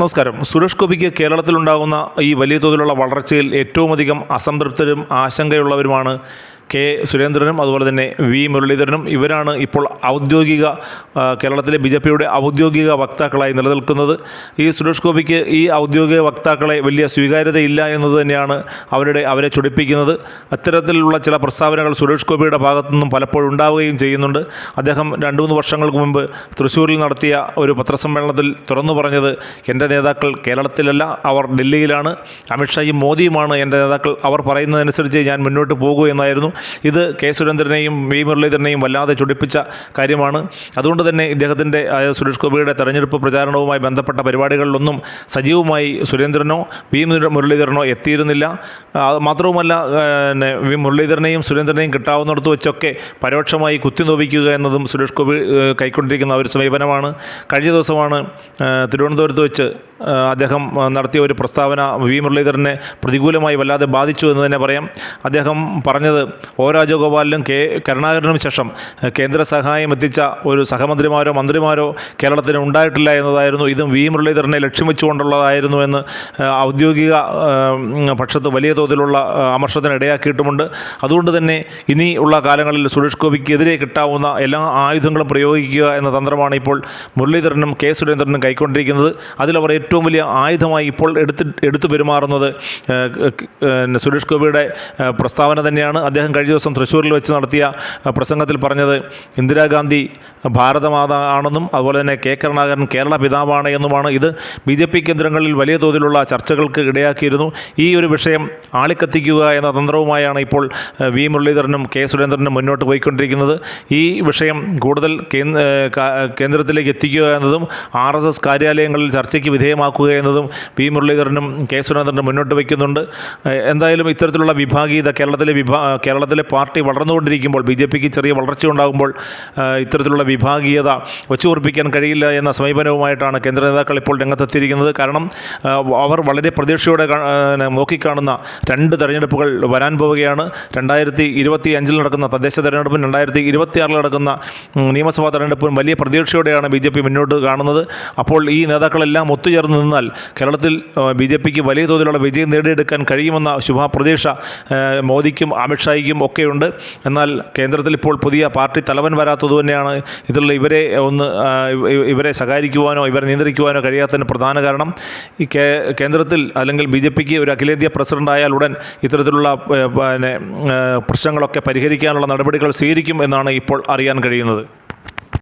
നമസ്കാരം. സുരേഷ് ഗോപിക്ക് കേരളത്തിലുണ്ടാകുന്ന ഈ വലിയ തോതിലുള്ള വളർച്ചയിൽ ഏറ്റവും അധികം അസംതൃപ്തരും ആശങ്കയുള്ളവരുമാണ് കെ സുരേന്ദ്രനും അതുപോലെ തന്നെ വി മുരളീധരനും ഇവരാണ് ഇപ്പോൾ ഔദ്യോഗിക കേരളത്തിലെ ബി ജെ പിയുടെ ഔദ്യോഗിക വക്താക്കളായി നിലനിൽക്കുന്നത്. ഈ സുരേഷ് ഗോപിക്ക് ഈ ഔദ്യോഗിക വക്താക്കളെ വലിയ സ്വീകാര്യതയില്ല എന്നത് തന്നെയാണ് അവരുടെ അവരെ ചൊടിപ്പിക്കുന്നത്. അത്തരത്തിലുള്ള ചില പ്രസ്താവനകൾ സുരേഷ് ഗോപിയുടെ ഭാഗത്തു നിന്നും പലപ്പോഴും ഉണ്ടാവുകയും ചെയ്യുന്നുണ്ട്. അദ്ദേഹം രണ്ട് മൂന്ന് വർഷങ്ങൾക്ക് മുമ്പ് തൃശ്ശൂരിൽ നടത്തിയ ഒരു പത്രസമ്മേളനത്തിൽ തുറന്നു പറഞ്ഞത് എന്റെ നേതാക്കൾ കേരളത്തിലല്ല അവർ ഡൽഹിയിലാണ്. അമിത്ഷായും മോദിയുമാണ് എന്റെ നേതാക്കൾ. അവർ പറയുന്നതനുസരിച്ച് ഞാൻ മുന്നോട്ട് പോകൂ എന്നായിരുന്നു. ഇത് കെ സുരേന്ദ്രനെയും വി മുരളീധരനെയും വല്ലാതെ ചൊടിപ്പിച്ച കാര്യമാണ്. അതുകൊണ്ട് തന്നെ ഇദ്ദേഹത്തിന്റെ സുരേഷ് ഗോപിയുടെ തെരഞ്ഞെടുപ്പ് പ്രചാരണവുമായി ബന്ധപ്പെട്ട പരിപാടികളിലൊന്നും സജീവമായി സുരേന്ദ്രനോ വി മുരളീധരനോ എത്തിയിരുന്നില്ല. മാത്രവുമല്ല പിന്നെ വി മുരളീധരനെയും സുരേന്ദ്രനെയും കിട്ടാവുന്നിടത്ത് വെച്ചൊക്കെ പരോക്ഷമായി കുത്തിനോവിക്കുക എന്നതും സുരേഷ് ഗോപി കൈക്കൊണ്ടിരിക്കുന്ന ഒരു സമീപനമാണ്. കഴിഞ്ഞ ദിവസമാണ് തിരുവനന്തപുരത്ത് വെച്ച് അദ്ദേഹം നടത്തിയ ഒരു പ്രസ്താവന വി മുരളീധരനെ പ്രതികൂലമായി വല്ലാതെ ബാധിച്ചു എന്ന് തന്നെ പറയാം. അദ്ദേഹം പറഞ്ഞത് ഒ രാജഗോപാലിനും കെ കരുണാകരനും ശേഷം കേന്ദ്ര സഹായം എത്തിച്ച ഒരു സഹമന്ത്രിമാരോ മന്ത്രിമാരോ കേരളത്തിന് ഉണ്ടായിട്ടില്ല എന്നതായിരുന്നു. ഇതും വി. മുരളീധരനെ ലക്ഷ്യം വെച്ചുകൊണ്ടുള്ളതായിരുന്നു എന്ന് ഔദ്യോഗിക പക്ഷത്ത് വലിയ തോതിലുള്ള അമർഷത്തിന് ഇടയാക്കിയിട്ടുമുണ്ട്. അതുകൊണ്ട് തന്നെ ഇനി ഉള്ള കാലങ്ങളിൽ സുരേഷ് ഗോപിക്കെതിരെ കിട്ടാവുന്ന എല്ലാ ആയുധങ്ങളും പ്രയോഗിക്കുക എന്ന തന്ത്രമാണ് ഇപ്പോൾ മുരളീധരനും കെ സുരേന്ദ്രനും കൈക്കൊണ്ടിരിക്കുന്നത്. അതിലവർ ഏറ്റവും വലിയ ആയുധമായി ഇപ്പോൾ എടുത്ത് എടുത്തു പെരുമാറുന്നത് സുരേഷ് ഗോപിയുടെ പ്രസ്താവന തന്നെയാണ്. അദ്ദേഹം കഴിഞ്ഞ ദിവസം തൃശ്ശൂരിൽ വെച്ച് നടത്തിയ പ്രസംഗത്തിൽ പറഞ്ഞത് ഇന്ദിരാഗാന്ധി ഭാരതമാത ആണെന്നും അതുപോലെ തന്നെ കെ കരുണാകരൻ കേരള പിതാവാണ് എന്നുമാണ്. ഇത് ബി ജെ പി കേന്ദ്രങ്ങളിൽ വലിയ തോതിലുള്ള ചർച്ചകൾക്ക് ഇടയാക്കിയിരുന്നു. ഈ ഒരു വിഷയം ആളിക്കത്തിക്കുക എന്ന തന്ത്രവുമായാണ് ഇപ്പോൾ വി മുരളീധരനും കെ സുരേന്ദ്രനും മുന്നോട്ട് പോയിക്കൊണ്ടിരിക്കുന്നത്. ഈ വിഷയം കൂടുതൽ കേന്ദ്രത്തിലേക്ക് എത്തിക്കുക എന്നതും ആർ എസ് എസ് കാര്യാലയങ്ങളിൽ ചർച്ചയ്ക്ക് വിധേയമാക്കുക എന്നതും വി മുരളീധരനും കെ സുരേന്ദ്രനും മുന്നോട്ട് വയ്ക്കുന്നുണ്ട്. എന്തായാലും ഇത്തരത്തിലുള്ള വിഭാഗീയത കേരളത്തിലെ വിഭാ കേരളത്തിലെ പാർട്ടി വളർന്നുകൊണ്ടിരിക്കുമ്പോൾ ബി ജെ പിക്ക് ചെറിയ വളർച്ചയുണ്ടാകുമ്പോൾ ഇത്തരത്തിലുള്ള വിഭാഗീയത വെച്ചുറപ്പിക്കാൻ കഴിയില്ല എന്ന സമീപനവുമായിട്ടാണ് കേന്ദ്ര നേതാക്കൾ ഇപ്പോൾ രംഗത്തെത്തിയിരിക്കുന്നത്. കാരണം അവർ വളരെ പ്രതീക്ഷയോടെ നോക്കിക്കാണുന്ന രണ്ട് തെരഞ്ഞെടുപ്പുകൾ വരാൻ പോവുകയാണ്. രണ്ടായിരത്തി ഇരുപത്തി അഞ്ചിൽ നടക്കുന്ന തദ്ദേശ തെരഞ്ഞെടുപ്പും രണ്ടായിരത്തി ഇരുപത്തിയാറിൽ നടക്കുന്ന നിയമസഭാ തെരഞ്ഞെടുപ്പും വലിയ പ്രതീക്ഷയോടെയാണ് ബി ജെ പി മുന്നോട്ട് കാണുന്നത്. അപ്പോൾ ഈ നേതാക്കളെല്ലാം ഒത്തുചേർന്ന് നിന്നാൽ കേരളത്തിൽ ബി ജെ പിക്ക് വലിയ തോതിലുള്ള വിജയം നേടിയെടുക്കാൻ കഴിയുമെന്ന ശുഭപ്രതീക്ഷ മോദിക്കും അമിത്ഷായ്ക്കും ഒക്കെയുണ്ട്. എന്നാൽ കേന്ദ്രത്തിൽ ഇപ്പോൾ പുതിയ പാർട്ടി തലവൻ വരാത്തത് തന്നെയാണ്. ഇതിലുള്ള ഇവരെ ഒന്ന് ഇവരെ ശകാരിക്കുവാനോ ഇവരെ നിയന്ത്രിക്കുവാനോ കഴിയാത്തതിന് പ്രധാന കാരണം ഈ കേന്ദ്രത്തിൽ അല്ലെങ്കിൽ ബി ജെ പിക്ക് ഒരു അഖിലേന്ത്യാ പ്രസിഡന്റ് ആയാൽ ഉടൻ ഇത്തരത്തിലുള്ള പിന്നെ പ്രശ്നങ്ങളൊക്കെ പരിഹരിക്കാനുള്ള നടപടികൾ സ്വീകരിക്കും എന്നാണ് ഇപ്പോൾ അറിയാൻ കഴിയുന്നത്.